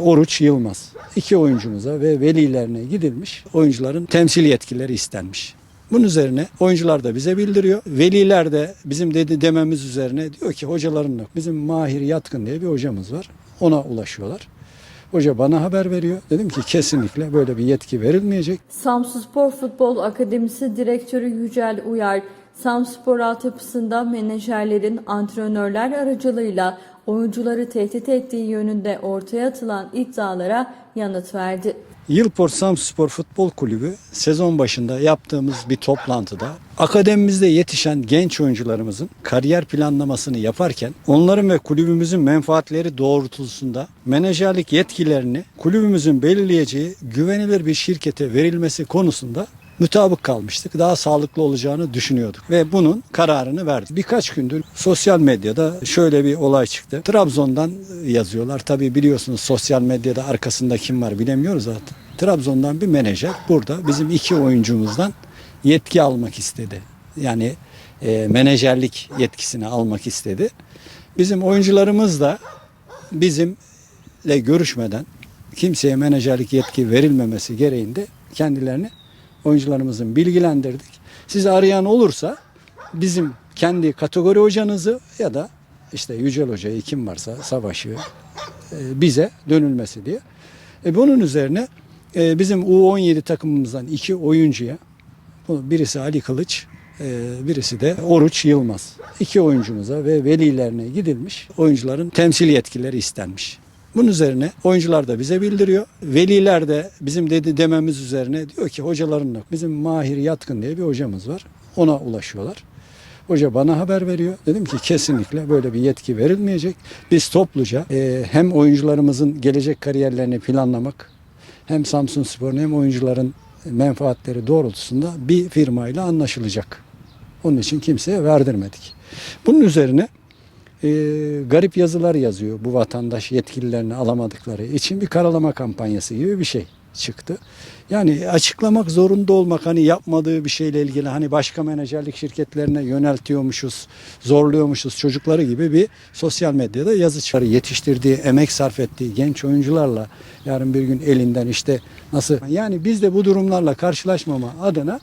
Oruç Yılmaz. İki oyuncumuza ve velilerine gidilmiş. Oyuncuların temsil yetkileri istenmiş. Bunun üzerine oyuncular da bize bildiriyor. Veliler de bizim dedi dememiz üzerine diyor ki hocaların bizim Mahir Yatkın diye bir hocamız var. Ona ulaşıyorlar. Hoca bana haber veriyor. Dedim ki kesinlikle böyle bir yetki verilmeyecek. Samsunspor Futbol Akademisi Direktörü Yücel Uyar, Samsunspor altyapısında menajerlerin antrenörler aracılığıyla oyuncuları tehdit ettiği yönünde ortaya atılan iddialara yanıt verdi. Yılport Samspor Futbol Kulübü sezon başında yaptığımız bir toplantıda akademimizde yetişen genç oyuncularımızın kariyer planlamasını yaparken onların ve kulübümüzün menfaatleri doğrultusunda menajerlik yetkilerini kulübümüzün belirleyeceği güvenilir bir şirkete verilmesi konusunda mutabık kalmıştık. Daha sağlıklı olacağını düşünüyorduk ve bunun kararını verdik. Birkaç gündür sosyal medyada şöyle bir olay çıktı. Trabzon'dan yazıyorlar. Tabii biliyorsunuz sosyal medyada arkasında kim var bilemiyoruz zaten. Trabzon'dan bir menajer burada bizim iki oyuncumuzdan yetki almak istedi. Yani e, menajerlik yetkisini almak istedi. Bizim oyuncularımız da bizimle görüşmeden kimseye menajerlik yetki verilmemesi gereğinde kendilerini oyuncularımızın bilgilendirdik. Sizi arayan olursa bizim kendi kategori hocanızı ya da işte Yücel Hoca'yı kim varsa Savaş'ı e, bize dönülmesi diye. E, bunun üzerine e, bizim U17 takımımızdan iki oyuncuya birisi Ali Kılıç, e, birisi de Oruç Yılmaz. İki oyuncumuza ve velilerine gidilmiş. Oyuncuların temsil yetkileri istenmiş. Bunun üzerine oyuncular da bize bildiriyor. Veliler de bizim dedi dememiz üzerine diyor ki hocaların da bizim Mahir Yatkın diye bir hocamız var. Ona ulaşıyorlar. Hoca bana haber veriyor. Dedim ki kesinlikle böyle bir yetki verilmeyecek. Biz topluca e, hem oyuncularımızın gelecek kariyerlerini planlamak hem Samsun Spor'un hem oyuncuların menfaatleri doğrultusunda bir firmayla anlaşılacak. Onun için kimseye verdirmedik. Bunun üzerine e, garip yazılar yazıyor bu vatandaş yetkililerini alamadıkları için bir karalama kampanyası gibi bir şey çıktı. Yani açıklamak zorunda olmak hani yapmadığı bir şeyle ilgili hani başka menajerlik şirketlerine yöneltiyormuşuz, zorluyormuşuz çocukları gibi bir sosyal medyada yazı çıkarı yetiştirdiği, emek sarf ettiği genç oyuncularla yarın bir gün elinden işte nasıl yani biz de bu durumlarla karşılaşmama adına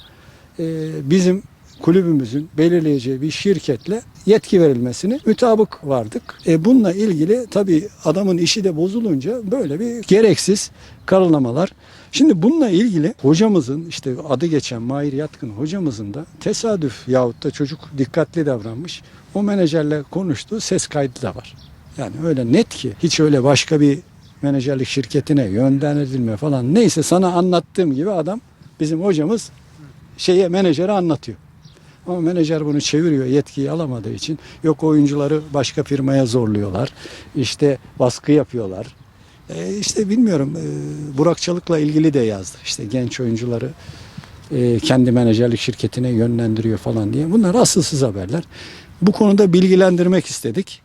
e, bizim kulübümüzün belirleyeceği bir şirketle yetki verilmesini mütabık vardık. E bununla ilgili tabii adamın işi de bozulunca böyle bir gereksiz karalamalar. Şimdi bununla ilgili hocamızın işte adı geçen Mahir Yatkın hocamızın da tesadüf yahut da çocuk dikkatli davranmış. O menajerle konuştuğu ses kaydı da var. Yani öyle net ki hiç öyle başka bir menajerlik şirketine yönlendirilme falan neyse sana anlattığım gibi adam bizim hocamız şeye menajere anlatıyor. Ama menajer bunu çeviriyor yetkiyi alamadığı için. Yok oyuncuları başka firmaya zorluyorlar. İşte baskı yapıyorlar. E işte bilmiyorum e, Burak Çalık'la ilgili de yazdı. İşte genç oyuncuları e, kendi menajerlik şirketine yönlendiriyor falan diye. Bunlar asılsız haberler. Bu konuda bilgilendirmek istedik.